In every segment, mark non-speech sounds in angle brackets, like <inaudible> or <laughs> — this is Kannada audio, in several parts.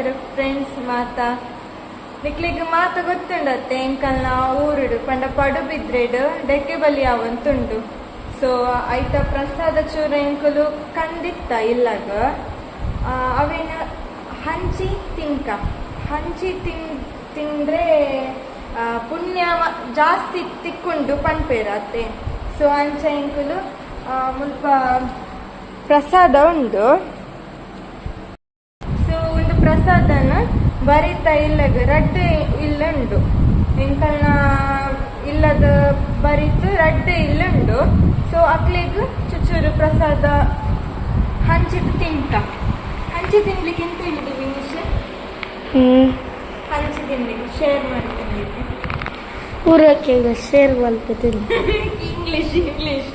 ನಮಸ್ಕಾರ ಫ್ರೆಂಡ್ಸ್ ಮಾತ? ನಿಕ್ಲಿಗ್ ಮಾತ ಗೊತ್ತುಂಡತ್ತೆ ಎಂಕಲ್ನ ಊರುಡು, ಪಂಡ ಪಡು ಬಿದ್ರೆಡು ಡೆಕ್ಕೆ ಬಲಿ ಅವಂತುಂಡು ಸೊ ಐತ ಪ್ರಸಾದ ಚೂರ ಎಂಕುಲು ಕಂದಿತ್ತ ಇಲ್ಲಾಗ ಅವೇನು ಹಂಚಿ ತಿಂಕ? ಹಂಚಿ ತಿನ್ ತಿಂದ್ರೆ ಪುಣ್ಯ ಜಾಸ್ತಿ ತಿಕ್ಕೊಂಡು ಪನ್ಪೇರತ್ತೆ ಸೊ ಅಂಚ ಎಂಕುಲು ಮುಲ್ಪ ಪ್ರಸಾದ ಉಂಡು. ಪ್ರಸಾದನ ಬರಿತ ಇಲ್ಲಗ ರಡ್ಡೆ ಇಲ್ಲುಂಡು. ಎಂಕಲ್ನ ಇಲ್ಲದ ಬರಿತು ರಡ್ಡೆ ಇಲ್ಲುಂಡು. ಸೊ ಅಕ್ಲೆಗ್ ಚುಚ್ಚೂರು ಪ್ರಸಾದ ಹಂಚಿಟ್ಟು ತಿಂತ. ಹಂಚಿ ತಿನ್ಲಿಕ್ಕೆ ಎಂತ ಹೇಳಿದೆ ವಿನಿಶ್? ಹಂಚಿ ತಿನ್ಲಿಕ್ಕೆ ಶೇರ್ ಮಾಡ್ತೀನಿ ಈಗ ಶೇರ್ ಮಾಡ್ತೀನಿ ಇಂಗ್ಲಿಷ್ ಇಂಗ್ಲಿಷ್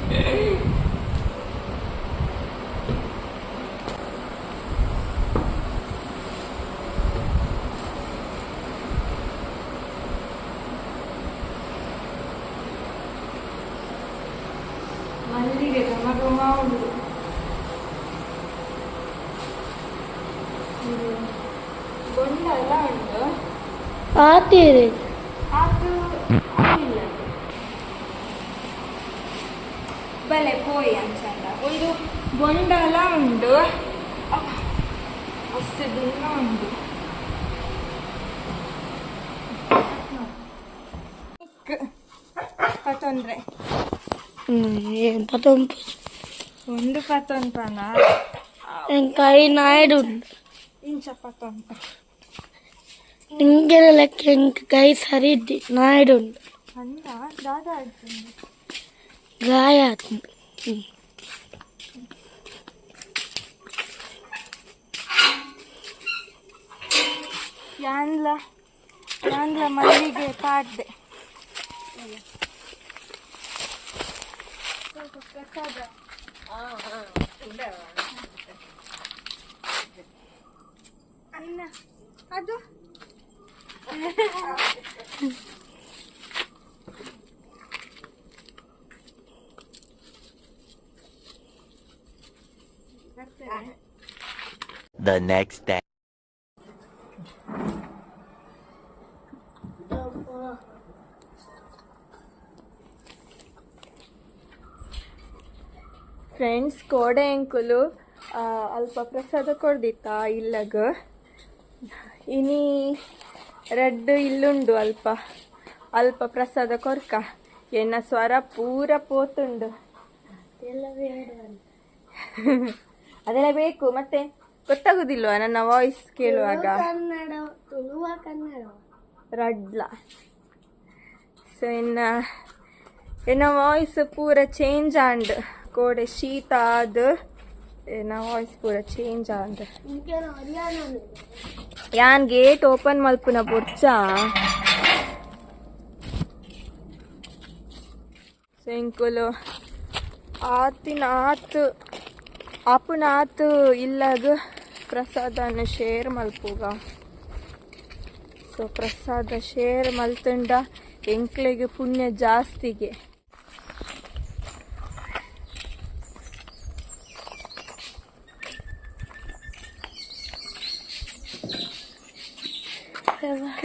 ಆತಿರಿ ಬಲೆ ಪೋಯಿ ಅಂಚಂದ ಒಂದು ಬೊಂಡಲ ಉಂಡು ಅಷ್ಟು ದೂರ ಏನ್ ಪತ್ತೊಂದ್ರೆ ಪತ್ತೊಂದು ಒಂದು ಪತ್ತೊಂದು ಪನ ಕೈ ನಾಯ್ಡು ಇಂಚ ಪತ್ತೊಂದು ఇంకెల లెక్క ఇంక కై సరిద్ది నాయుడు ಅಂದ ದಾದ ಆಡ್ತೀನಿ గాయ ಯಾಂದ್ಲ ಯಾಂದ್ಲ ಮಲ್ಲಿಗೆ ಪಾಡ್ದೆ ಪ್ರಸಾದ ಅನ್ನ ಅದು ಬರ್ತೇನೆ The next day. ಫ್ರೆಂಡ್ಸ್ ಕೋಡೆ ಅಂಕುಲು ಅಲ್ಪ ಪ್ರಸಾದ ಕೊಡ್ದಿತ್ತ ಇಲ್ಲಗ ಇನಿ ರಡ್ಡು ಇಲ್ಲುಂಡು ಅಲ್ಪ. ಅಲ್ಪ ಪ್ರಸಾದ ಕೊರ್ಕ. ಎನ್ನ ಸ್ವರ ಪೂರ ಪೋತುಂಡು. <laughs> ಅದೆಲ್ಲ ಬೇಕು. ಮತ್ತೆ ಗೊತ್ತಾಗುದಿಲ್ವ ನನ್ನ ವಾಯ್ಸ್ ಕೇಳುವಾಗ? ರಡ್ಲ. ಸೊ ಇನ್ನ ಎನ್ನ ವಾಯ್ಸ್ ಪೂರ ಚೇಂಜ್ ಆಂಡ್ ಕೋಡೆ ಶೀತ ಆದ್ ಎನ್ನ ವಾಯ್ಸ್ ಪೂರ ಚೇಂಜ್ ಆಂಡ್. ఇంకేనా హర్యానా ಯಾನ್ ಗೇಟ್ ಓಪನ್ ಮಲ್ಪುನ ಬೊರ್ಚ ಸೆಂಕುಲು ಆತಿನ ಆತ್ ಆಪುನ ಆತ್ ಇಲ್ಲಗ ಪ್ರಸಾದನ ಶೇರ್ ಮಲ್ಪುಗ ಸೊ ಪ್ರಸಾದ ಶೇರ್ ಮಲ್ತುಂಡ ಎಂಕ್ಲೆಗೆ ಪುಣ್ಯ ಜಾಸ್ತಿಗೆ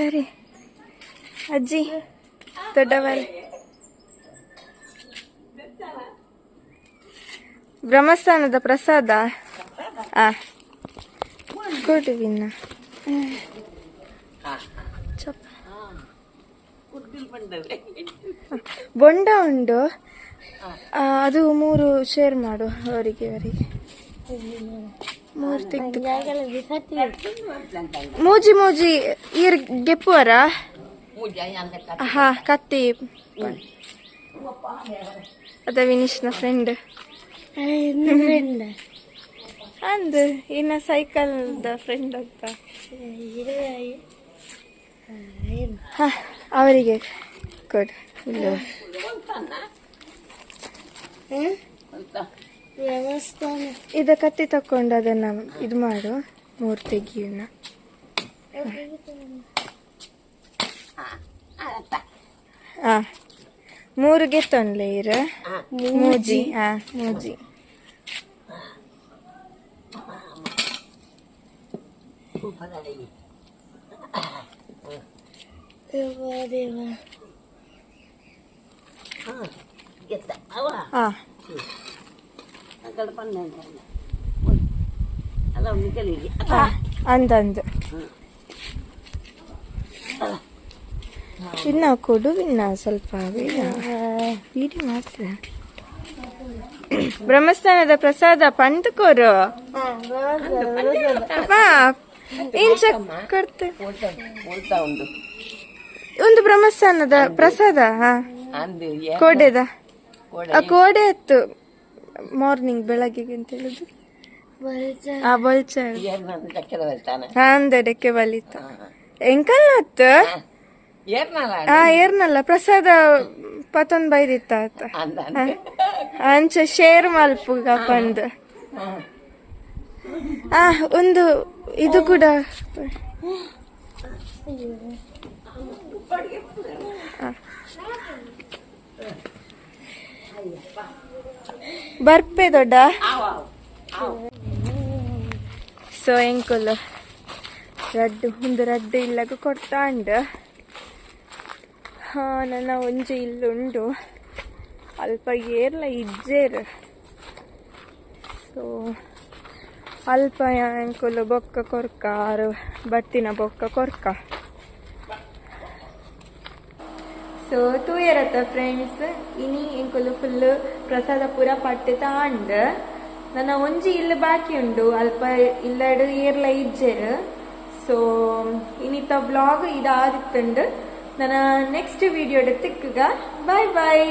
ಕರಿ ಅಜ್ಜಿ, ದೊಡ್ಡವರೇ. ಬ್ರಹ್ಮಸ್ಥಾನದ ಪ್ರಸಾದ. ಆ, ಕೊಡು ವಿನ್ನ. ಚಪ್ಪ. ಬೊಂಡ ಉಂಡು. ಅದು ಮೂರು ಶೇರ್ ಮಾಡು ಅವರಿಗೆ ಅವರಿಗೆ. ಮೂರು ತೆಗ್ದು ಮೂಜಿ ಮೂಜಿ ಇರ್ ಗೆಪ್ಪುವರ ಹಾ ಕತ್ತಿ. ಅದ ವಿನೀಶ್ನ ಫ್ರೆಂಡ್ ಅಂದ ಇನ್ನ ಸೈಕಲ್ದ ಫ್ರೆಂಡ್ ಅಂತ. ಅವರಿಗೆ ಕೊಡು. ವ್ಯವಸ್ಥಾನ. ಕತ್ತಿ ತಕೊಂಡು ಅದನ್ನ ಇದು ಮಾಡು ಮೂರ್ತಿಗಿಯನ್ನ ತೆಗಿಯನ್ನ ಮೂರಿಗೆ ತೊಂದ್ಲೆ ಇರ. ಮೂಜಿ ಹಾ ಮೂಜಿ. ದೇವ ಹಾ ಅಂದಂದು ಇನ್ನ ಕೊಡು ಇನ್ನ ಸ್ವಲ್ಪ ಮಾತ್ರ ಬ್ರಹ್ಮಸ್ಥಾನದ ಪ್ರಸಾದ ಪಂತಕೋರು ಕೊಡ್ತೆ? ಒಂದು ಬ್ರಹ್ಮಸ್ಥಾನದ ಪ್ರಸಾದ ಹಾ. ಕೋಡೆದ. ಕೋಡೆ ಇತ್ತು ಮಾರ್ನಿಂಗ್ ಬೆಳಗ್ಗೆಗೆ ಅಂತ ಹೇಳುದು ಆ ಬೊಲ್ಚ ಏರ್ನಂದು ಚಕ್ಕೆದ ಬರ್ತಾನೆ ಹಾ ಅಂದಡಕ್ಕೆ ಬಲಿತ. ಎಂಕಲ್ ಏರ್ನಲ್ಲ ಆ ಏರ್ನಲ್ಲ ಪ್ರಸಾದ ಪತನ್ ಬೈದಿತ್ತ ಆತ. ಅಂದ ಅಂಚ ಶೇರ್ ಮಲ್ಪುಗ ಪಂದ್. ಆ ಒಂದು ಇದು ಕೂಡ. ಆ. ಬರ್ಪೆ ದೊಡ್ಡ. ಸೊ ಎಂಕುಲ್ ರಡ್ಡು ಒಂದು ರಡ್ಡು ಇಲ್ಲಗ ಕೊಡ್ತಾಂಡ. ಉಂಡು ಹಾ ನನ್ನ ಒಂಜಿ ಇಲ್ಲುಂಡು. ಅಲ್ಪ ಏರ್ಲ ಇಜ್ಜೇರ್. ಸೊ ಅಲ್ಪ ಎಂಕುಲು ಬೊಕ್ಕ ಕೊರ್ಕ ಆರು ಬತ್ತಿನ ಬೊಕ್ಕ ಕೊರ್ಕ. ಸೊ ತೂಯರತ್ತ ಫ್ರೆಂಡ್ಸ್ ಇನಿ ಎಂಕುಲು ಫುಲ್ ಪ್ರಸಾದ ಪೂರ ಪಟ್ಟೆ ತಾಂಡ್ ನನ್ನ ಒಂಜಿ ಇಲ್ಲ ಬಾಕಿ ಉಂಡು ಅಲ್ಪ ಇಲ್ಲಡು ಏರ್ಲ ಇಜ್ಜೆರ್ ಸೊ ಇನ್ನಿತ್ತ ಬ್ಲಾಗ್ ಇದಾದಿತ್ತುಂಡು ನನ್ನ ನೆಕ್ಸ್ಟ್ ವಿಡಿಯೋಡ್ ತಿಕ್ಕಗ ಬಾಯ್ ಬಾಯ್